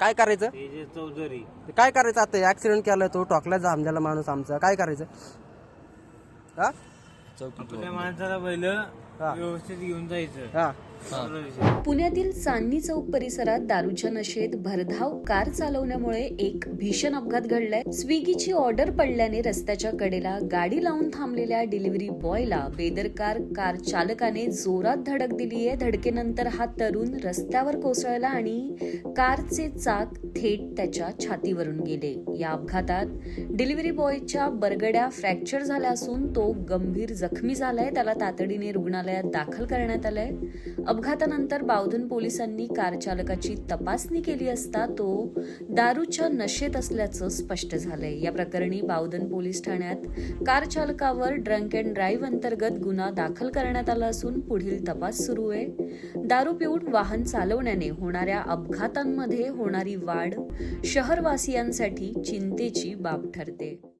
काय करायचं? तेजस चौधरी. ते काय करायचं? आता ऍक्सिडेंट केलाय तो टोकला जामल्याला माणूस आमचा. काय करायचं? हा? आपल्या माणसाला पहिलं व्यवस्थित घेऊन जायचं. हा. पुण्यातील चांदणी चौक परिसरात दारूच्या नशेत भरधाव कार चालवण्यामुळे एक भीषण अपघात घडलाय. स्विगीची ऑर्डर पडल्याने रस्त्याच्या कडेला गाडी लावून थांबलेल्या डिलिव्हरी बॉयला बेदरकार कार चालकाने जोरात धडक दिली आहे. धडकेनंतर हा तरुण रस्त्यावर कोसळला आणि कारचे चाक थेट त्याच्या छातीवरून गेले. या अपघातात डिलिव्हरी बॉयच्या बरगड्या फ्रॅक्चर झाल्या असून तो गंभीर जखमी झालाय. त्याला तातडीने रुग्णालयात दाखल करण्यात आलाय. अपघातानंतर बावधन पोलिसांनी कार चालकाची तपासणी केली असता तो दारूच्या नशेत असल्याचं स्पष्ट झालंय. या प्रकरणी बावधन पोलीस ठाण्यात कार चालकावर ड्रंक अँड ड्राईव्ह अंतर्गत गुन्हा दाखल करण्यात आला असून पुढील तपास सुरू आहे. दारू पिऊन वाहन चालवण्याने होणाऱ्या अपघातांमध्ये होणारी वाढ शहरवासियांसाठी चिंतेची बाब ठरते.